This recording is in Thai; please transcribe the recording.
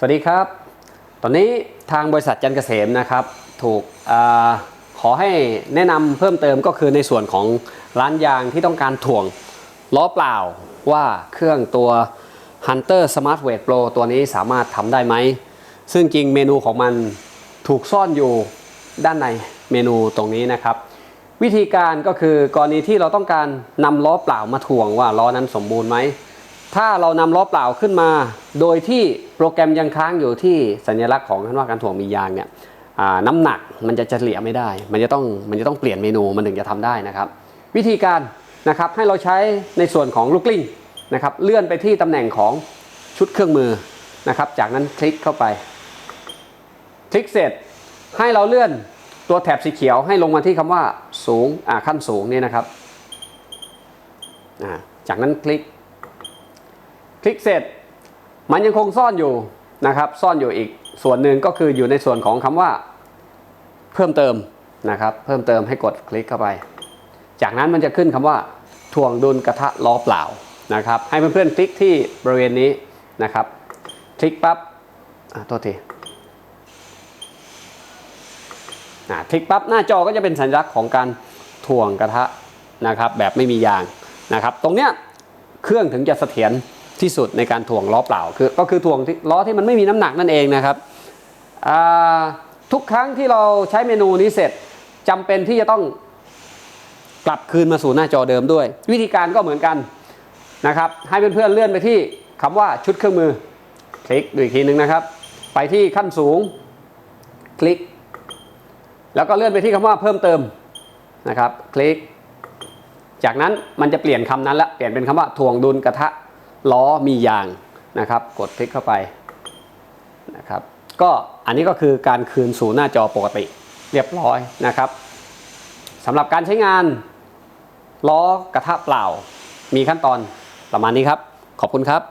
สวัสดีครับ ตอนนี้ทางบริษัทจันเกษมนะครับ ถูกอขอให้แนะนำเพิ่มเติมก็คือในส่วนของร้านยางที่ต้องการถ่วงล้อเปล่าว่าเครื่องตัว Hunter Smart Weight Pro ตัวนี้สามารถทำได้ไหม ซึ่งจริงเมนูของมันถูกซ่อนอยู่ด้านในเมนูตรงนี้นะครับ วิธีการก็คือกรณีที่เราต้องการนำล้อเปล่ามาถ่วงว่าล้อนั้นสมบูรณ์ไหม ถ้าเรานำล้อเปล่าขึ้นมา โดยที่โปรแกรมยังค้างอยู่ที่สัญลักษณ์ของท่านว่าการถ่วงมียางเนี่ยน้ำหนักมันจะเฉลี่ยไม่ได้ มันจะต้องมันจะต้องเปลี่ยนเมนูมันถึงจะทำได้นะครับ วิธีการนะครับให้เราใช้ในส่วนของลูกลิ้งนะครับเลื่อนไปที่ตำแหน่งของชุดเครื่องมือนะครับจากนั้นคลิกเข้าไป คลิกเสร็จให้เราเลื่อนตัวแถบสีเขียวให้ลงมาที่คำว่าสูงอ่าขั้นสูงนี่นะครับจากนั้นคลิก คลิกเสร็จ มันยังคงซ่อนอยู่นะครับ ซ่อนอยู่อีกส่วนหนึ่งก็คืออยู่ในส่วนของคำว่า เพิ่มเติมนะครับ เพิ่มเติมให้กดคลิกเข้าไป จากนั้นมันจะขึ้นคำว่าถ่วงดุลกระทะล้อเปล่านะครับ ให้เพื่อนๆคลิกที่บริเวณนี้นะครับ คลิกปั๊บอะโทษทีอะคลิกปั๊บหน้าจอก็จะเป็นสัญลักษณ์ของการถ่วงกระทะนะครับ แบบไม่มียางนะครับ ตรงเนี้ยเครื่องถึงจะเสถียร ที่สุดในการถ่วงล้อเปล่าคือก็คือถ่วงล้อที่มันไม่มีน้ำหนักนั่นเองนะครับทุกครั้งที่เราใช้เมนูนี้เสร็จจำเป็นที่จะต้องกลับคืนมาสู่หน้าจอเดิมด้วย วิธีการก็เหมือนกันนะครับให้เพื่อนๆเลื่อนไปที่คำว่าชุดเครื่องมือ คลิกดูอีกทีหนึ่งนะครับ ไปที่ขั้นสูง คลิก แล้วก็เลื่อนไปที่คำว่าเพิ่มเติมนะครับ คลิก จากนั้นมันจะเปลี่ยนคำนั้นละเปลี่ยนเป็นคำว่าถ่วงดุลกระทะ ล้อมียางนะครับ กดคลิกเข้าไปนะครับ ก็อันนี้ก็คือการคืนสู่หน้าจอปกติเรียบร้อยนะครับสำหรับการใช้งานล้อกระทะเปล่า มีขั้นตอนประมาณนี้ครับ ขอบคุณครับ